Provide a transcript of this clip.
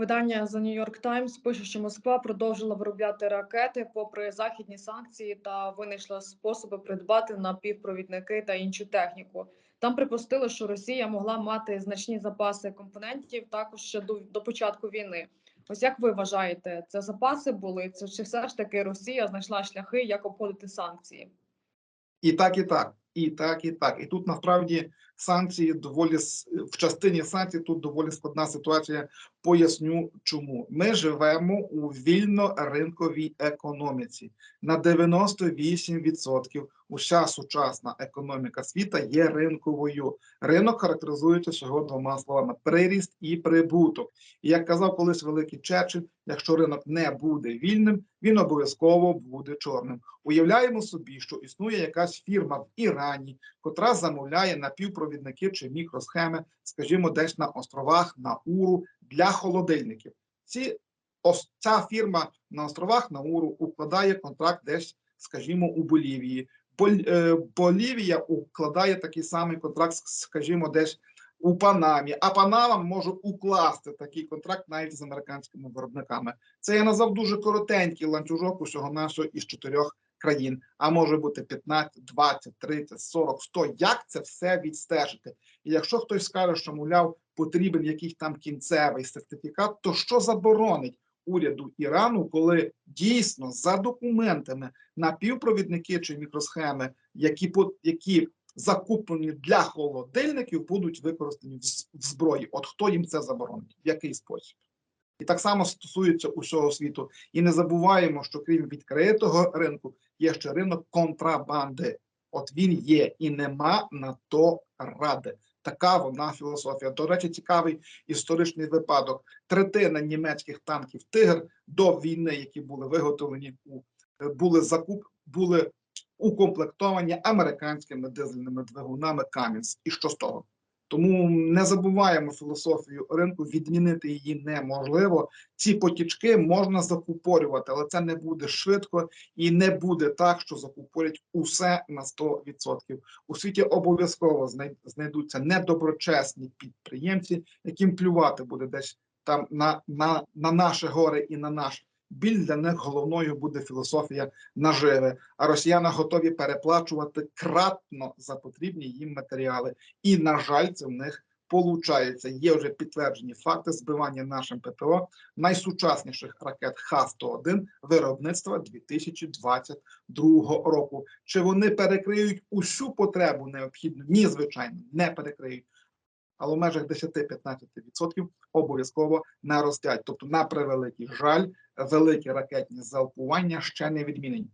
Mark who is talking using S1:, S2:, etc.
S1: Видання The New York Times пише, що Москва продовжила виробляти ракети попри західні санкції та винайшла способи придбати напівпровідники та іншу техніку. Там припустили, що Росія могла мати значні запаси компонентів також ще до, до початку війни. Ось як ви вважаєте, це запаси були? Це чи все ж таки Росія знайшла шляхи, як обходити санкції?
S2: І так, і так, і так, і так. І тут насправді санкції доволі в частині санкцій тут доволі складна ситуація. Поясню, чому ми живемо у вільно-ринковій економіці. На 98% уся сучасна економіка світа є ринковою. Ринок характеризується всього двома словами: приріст і прибуток. І як казав колись великий Черчилль, якщо ринок не буде вільним, він обов'язково буде чорним. Уявляємо собі, що існує якась фірма в Ірані, котра замовляє напівпровідники чи мікросхеми, скажімо, десь на островах Науру для холодильників. Ці ос, ця фірма на островах Науру укладає контракт десь, скажімо, у Болівії. Е, Болівія укладає такий самий контракт, скажімо, десь у Панамі, а Панама може укласти такий контракт навіть з американськими виробниками. Це я назвав дуже коротенький ланцюжок усього нашого із чотирьох країн. А може бути 15, 20, 30, 40, 100. Як це все відстежити? І якщо хтось скаже, що мовляв потрібен якийсь там кінцевий сертифікат, то що заборонить уряду Ірану, коли дійсно за документами напівпровідники чи мікросхеми, які які закуплені для холодильників, будуть використані в зброї? От хто їм це заборонить? В який спосіб? І так само стосується усього світу. І не забуваємо, що крім відкритого ринку, є ще ринок контрабанди. От він є і нема на то ради. Така вона філософія. До речі, цікавий історичний випадок. Третина німецьких танків Тигр до війни, які були виготовлені у е, були закуп, були укомплектовані американськими дизельними двигунами Камінс. І що з того? Тому не забуваємо філософію ринку, відмінити її неможливо. Ці потічки можна закупорювати, але це не буде швидко і не буде так, що закупорять усе на 100%. У світі обов'язково знай- знайдуться недоброчесні підприємці, яким плювати буде десь там на, на, на наше горе і на наш біль. Для них головною буде філософія наживи. А росіяни готові переплачувати кратно за потрібні їм матеріали. І, на жаль, це в них получається. Є вже підтверджені факти збивання нашим ППО найсучасніших ракет Х-101 виробництва 2022 року. Чи вони перекриють усю потребу необхідну? Ні, звичайно, не перекриють. Але в межах 10-15% обов'язково наростять. Тобто, на превеликий жаль, великі ракетні залпування ще не відмінені.